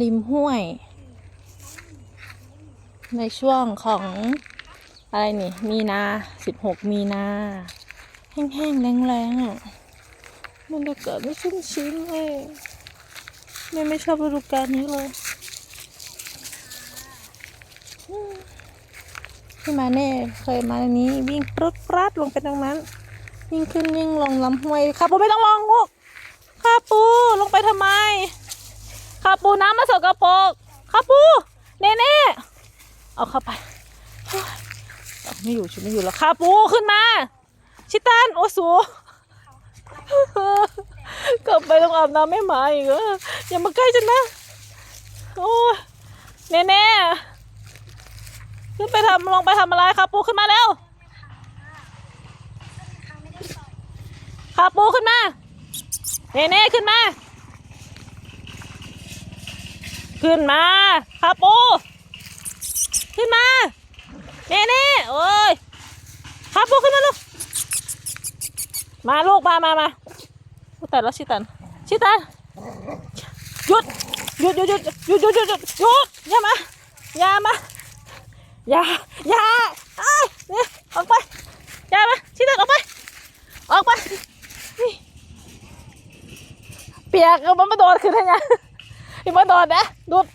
ริมห้วย ในช่วงของอะไรนี่ มีนาสิบหกมีนา แห้งๆ แรงๆอะบรรยากาศไม่ชุ่มชื้นเลยแม่ไม่ชอบฤดูกาลนี้เลยอืมที่มาเน่เคยมาในนี้ วิ่งปรุดปรัดลงไปตรงนั้น วิ่งขึ้นวิ่งลงลำห้วยข้าปูไม่ต้องลองลูกข้าปูลงไปทำไมข้าปูน้ำมาสกปรกข้าปูเน่เน่ เอาเข้าไปไม่อยู่ชุดไม่อยู่แล้วข้าปูขึ้นมา ชิตันโอสูกลับไปต้องอาบน้ำไม่หมาอีกเหรออย่ามาใกล้ฉันนะ โอ้ยเน่เน่ขึ้นไปทำลงไปทำอะไรครับปูขึ้นมาแล้วครับปูขึ้นมาเน่เน่ขึ้นมา ขึ้นมาครับปู ขึ้นมาเน่เน่โอ้ยครับปูขึ้นมาลูก มาลูกมามามาแต่แล้วชิตัน ชิตัน หยุด หยุดหยุดหยุดหยุดหยุดหยุดหยุดหยุดอย่ามา อย่ามา อย่า อย่าไอ้เนี่ยออกไป อย่ามา ชิตันออกไป ออกไปนี่เปียกเอามันมาโดนขึ้นให้ยังอีมาโดนนะดูด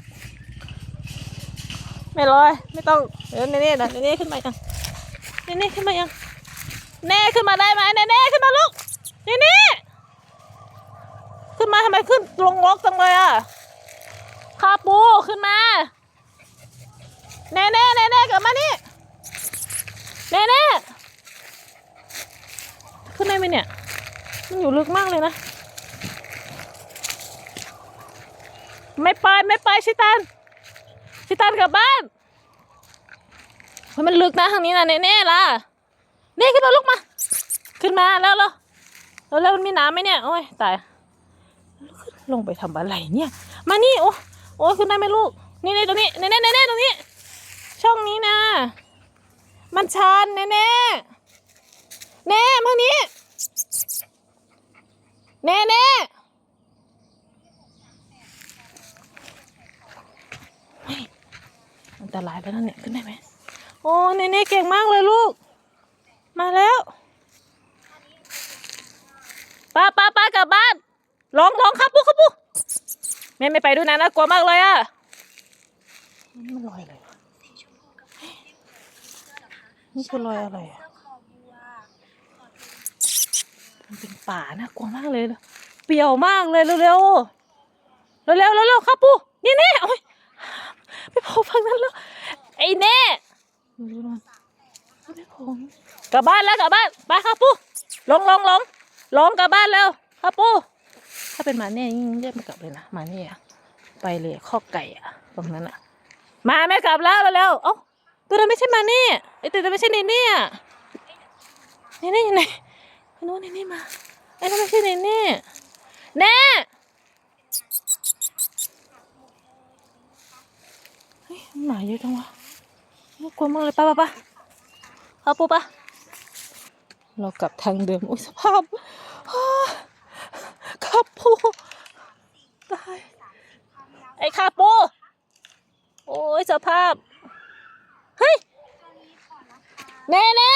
ไม่ลอย ไม่ต้องเดี๋ยวเน่ๆนะเน่ขึ้นมายังเน่ๆขึ้นมายังเน่ขึ้นมาได้ไหมเน่เน่ขึ้นมาลูกเน่เน่ขึ้นมาทำไมขึ้นลงล็อกจังเลยอะคาปูขึ้นมาเน่เน่เน่เน่กลับมานี่เน่เน่ขึ้นได้ไหมเนี่ยมันอยู่ลึกมากเลยนะ ไม่ไปไม่ไปชิตัน ชิตันกลับบ้านเฮ้ยมันลึกนะทางนี้นะเน่เน่ล่ะนี่ขึ้นมาลูกมา ขึ้นมาแล้วแล้วแล้วมันมีน้ำไหมเนี่ยโอ้ยตายลงไปทำอะไรเนี่ย มานี่โอ้โอ้ยขึ้นได้ไหมลูก นี่นี่ตรงนี้เน่เน่เน่เน่ตรงนี้ ช่องนี้นะ มันชันเน่เน่เน่มานี้เน่เน่เฮ้ยอัน ตรายแล้วนะเนี่ยขึ้นได้ไหมโอ้เน่เน่เก่งมากเลยลูก มาแล้วป้าป้าป้ากลับบ้านลองลองครับปุ๊กครับปุ๊กแม่ไม่ไปด้วยนะน่ากลัวมากเลยอะนี่มันลอยอะไรวะนี่คือลอยอะไรอะมันเป็นป่าน่ากลัวมากเลย เปรี่ยวมากเลยเร็วๆ เร็วๆ เร็วๆเร็วๆครับปุ๊นี่นี่โอ้ย ไปโผล่ฝั่งนั้นแล้วไอ้เน่ดูดูมันไม่โผล่กลับบ้านแล้วกลับบ้านไปครับปุ๊ลงลงลงลงกลับบ้านแล้วครับปุ๊ถ้าเป็นหมาเนี่ยยิ่งเรียกไม่กลับเลยนะหมาเนี่ยไปเลยข้อไก่อะตรงนั้นอะมาแม่กลับแล้วเร็วเอ้าตัวนั้นไม่ใช่หมาเนี่ยไอตัวนั้นไม่ใช่เนเน่เนเน่อยู่ไหนไอ้นู้นเนเน่มาไอ้นั่นไม่ใช่เนเน่แน่เฮ้ย หมาเยอะจังวะน่ากลัวมากเลยป้าป้าป้าเอาปูป้าเรากลับทางเดิมอุ้ยสภาพอ้าครับปูตายไอ้คาปูโอ้ยสภาพ เฮ้ย แน่แน่